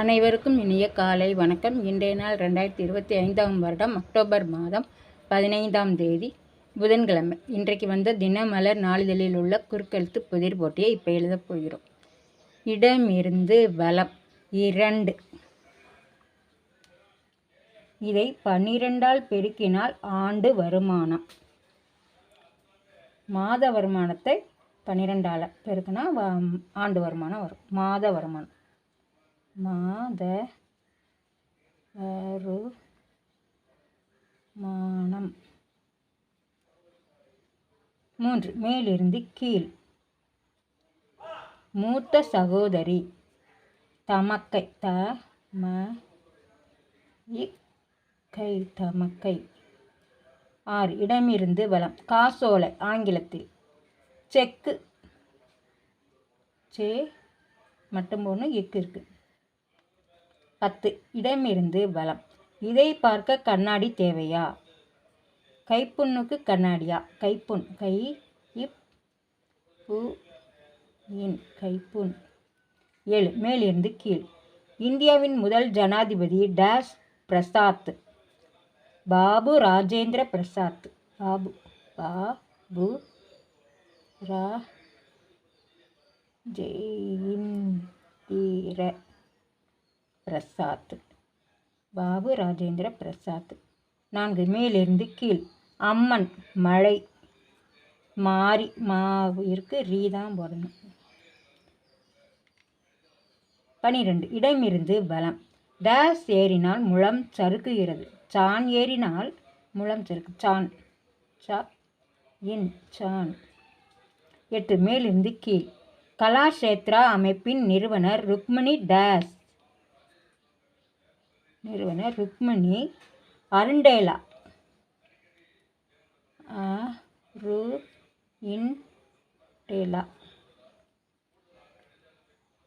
அனைவருக்கும் இனிய காலை வணக்கம். இன்றைய நாள் ரெண்டாயிரத்தி இருபத்தி ஐந்தாம் வருடம் அக்டோபர் மாதம் பதினைந்தாம் தேதி புதன்கிழமை. இன்றைக்கு வந்த தினமலர் நாளிதழில் உள்ள குறுக்கெழுத்து புதிர் போட்டியை இப்போ எழுதப் போகிறோம். இடமிருந்து வலம் இரண்டு. இதை பன்னிரெண்டால் பெருக்கினால் ஆண்டு வருமானம். மாத வருமானத்தை பன்னிரெண்டால் பெருக்கினா ஆண்டு வருமானம் வரும். மாத வருமானம். மாத வருமானம் மூன்று மேலிருந்து கீழ். மூத்த சகோதரி தமக்கை த ம கை தமக்கை. ஆறு இடமிருந்து வளம் காசோலை ஆங்கிலத்தில். செக்கு. சே மட்டும் ஒன்று எக்கு இருக்குது பத்து இடமிருந்து பலம் இதை பார்க்க கண்ணாடி தேவையா? கைப்புண்ணுக்கு கண்ணாடியா? கைப்புண். கை இப் பு இன். கைப்புண். ஏழு. மேலிருந்து கீழ். இந்தியாவின் முதல் ஜனாதிபதி டேஷ் பிரசாத். பாபு ராஜேந்திர பிரசாத். பாபு பாபு ரா ஜெயிந்திர பிரசாத். பாபு ராஜேந்திர பிரசாத். நான்கு மேலிருந்து கீழ். அம்மன் மழை. மாறி மாவிற்கு ரீ தான் போடணும். பனிரெண்டு. இடமிருந்து பலம் டேஸ் ஏறினால் முழம் சறுக்குகிறது. சான் ஏறினால் முழம் சறுக்கு. சான். சா. இன். சான். எட்டு. மேலிருந்து கீழ். கலாஷேத்ரா அமைப்பின் நிறுவனர் ருக்மணி டேஸ் நிறுவனர் ருக்மணி அருண்டேலா. ரு இன் டேலா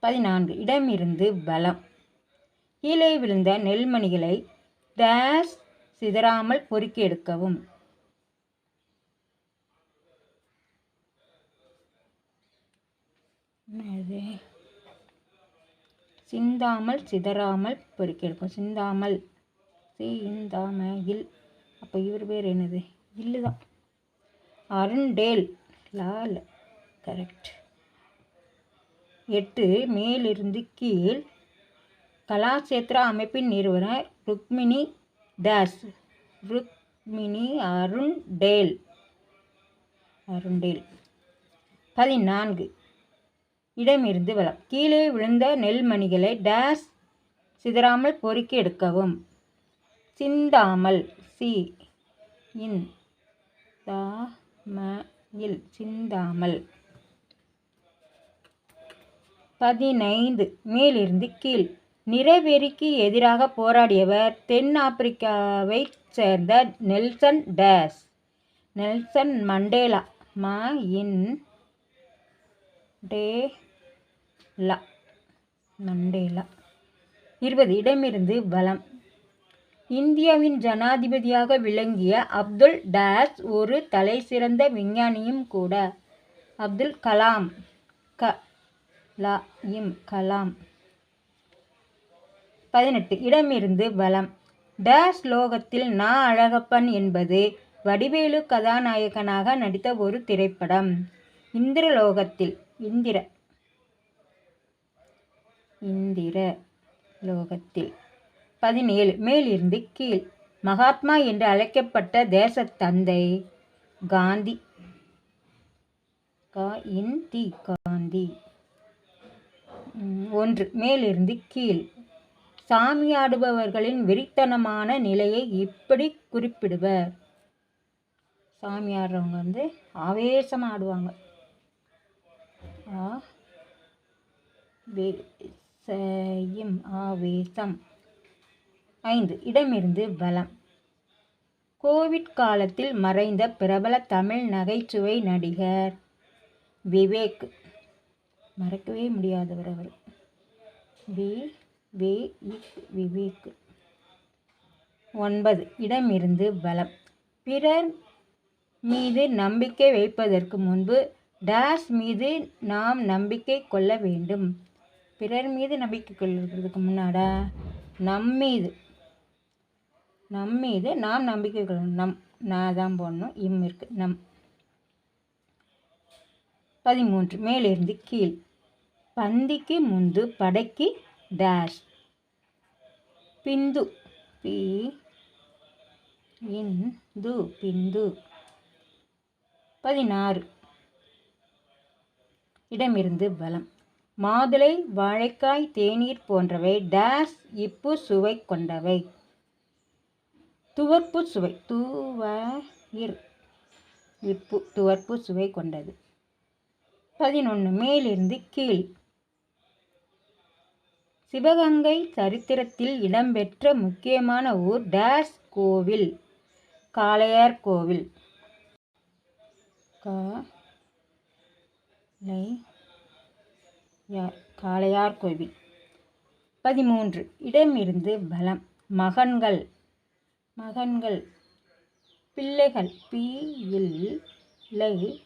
பதினான்கு இடமிருந்து பலம் கீழே விழுந்த நெல்மணிகளை டேஸ் சிதறாமல் பொறுக்கி எடுக்கவும். என்னது? சிந்தாமல் சிதறாமல் பொறுக்கி எடுக்கும் சிந்தாமல். இல் அப்போ இவர் பேர் என்னது? இல்லு தான் அருண்டேல். லால். கரெக்ட். எட்டு மேலிருந்து கீழ். கலாசேத்ரா அமைப்பின் நிறுவனர் ருக்மிணி தாஸ் ருக்மிணி அருண்டேல். அருண்டேல். பதினான்கு. இடமிருந்து வலம். கீழே விழுந்த நெல்மணிகளை டேஸ் சிதறாமல் பொறுக்கி எடுக்கவும். சிந்தாமல் சி. இன். தா. ம. இல் சிந்தாமல். பதினைந்து. மேலிருந்து கீழ். நிறவெறிக்கு எதிராக போராடியவர் தென் ஆப்பிரிக்காவைச் சேர்ந்த நெல்சன் டேஸ். Nelson Mandela. மா. இன். டே. லா. மண்டேலா இருபது. இடமிருந்து வலம். இந்தியாவின் ஜனாதிபதியாக விளங்கிய அப்துல் டாஸ் ஒரு தலைசிறந்த விஞ்ஞானியும் கூட. அப்துல் கலாம். க. லா. இம். கலாம். பதினெட்டு. இடமிருந்து வலம். டாஸ் லோகத்தில் நா. அழகப்பன் என்பது வடிவேலு கதாநாயகனாக நடித்த ஒரு திரைப்படம். இந்திரலோகத்தில். இந்திர இந்திர லோகத்தில். பதினேழு. மேலிருந்து கீழ். மகாத்மா என்று அழைக்கப்பட்ட தேச தந்தை காந்தி. கா. இன் தி காந்தி. ஒன்று. மேலிருந்து கீழ். சாமியாடுபவர்களின் வெறித்தனமான நிலையை இப்படி குறிப்பிடுவர். சாமி ஆடுறவங்க வந்து ஆவேசமாக ஆடுவாங்க. ஆ செய்யும் ஆவேசம். ஐந்து இடமிருந்து பலம். கோவிட் காலத்தில் மறைந்த பிரபல தமிழ் நகைச்சுவை நடிகர் விவேக். மறக்கவே முடியாதவர் அவர். வி. வே. இக் விவேக். ஒன்பது இடமிருந்து பலம். பிறர் மீது நம்பிக்கை வைப்பதற்கு முன்பு டேஸ் மீது நாம் நம்பிக்கை கொள்ள வேண்டும். பிறர் மீது நம்பிக்கை கொள்கிறதுக்கு முன்னாடா? நம் மீது. நம் மீது நாம் நம்பிக்கை கொள்ளணும். நம் நான் தான் போடணும். இம் இருக்கு. நம். பதிமூன்று. மேலிருந்து கீழ். பந்திக்கு முந்து படைக்கு டேஷ் பிந்து. பி. இந்து. பிந்து. பதினாறு. இடமிருந்து பலம் மாதுளை வாழைக்காய் தேநீர் போன்றவை டேஸ் இப்பு சுவை கொண்டவை. துவர்ப்பு சுவை துவயிர் இப்பு துவர்ப்பு சுவை கொண்டது. பதினொன்று மேலிருந்து கீழ். சிவகங்கை சரித்திரத்தில் இடம்பெற்ற முக்கியமான ஊர் டேஸ் கோவில் காளையார் கோவில். காளை காளையார் கோவில். பதிமூன்று. இடமிருந்து பலம். மகன்கள். மகன்கள். பிள்ளைகள். பி இல் லை.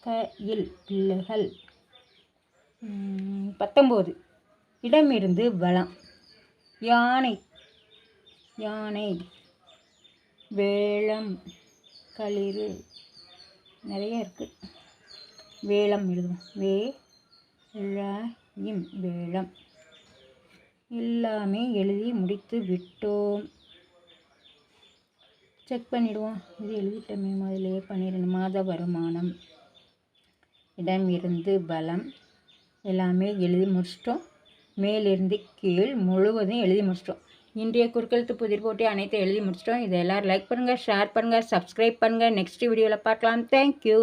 க இல் பிள்ளைகள் பத்தொம்போது. இடமிருந்து பலம். யானை. யானை. வேளம். களிறு. நிறைய இருக்குது வேளம் எழுதுவோம். வே. இம் வேளம் எல்லாமே எழுதி முடித்து விட்டோம். செக் பண்ணிவிடுவோம் இது எழுதிட்டோமே முதலே பன்னிரெண்டு மாத வருமானம். இடம் இருந்து பலம். எல்லாமே எழுதி முடிச்சிட்டோம். மேலிருந்து கீழ் முழுவதும் எழுதி முடிச்சிட்டோம். இன்றைய குறுக்கெழுத்து புதிர் போட்டி அனைத்தும் எழுதி முடிச்சிட்டோம். இதை எல்லோரும் லைக் பண்ணுங்கள் ஷேர் பண்ணுங்கள் சப்ஸ்கிரைப் பண்ணுங்கள் நெக்ஸ்ட் வீடியோவில் பார்க்கலாம். தேங்க்யூ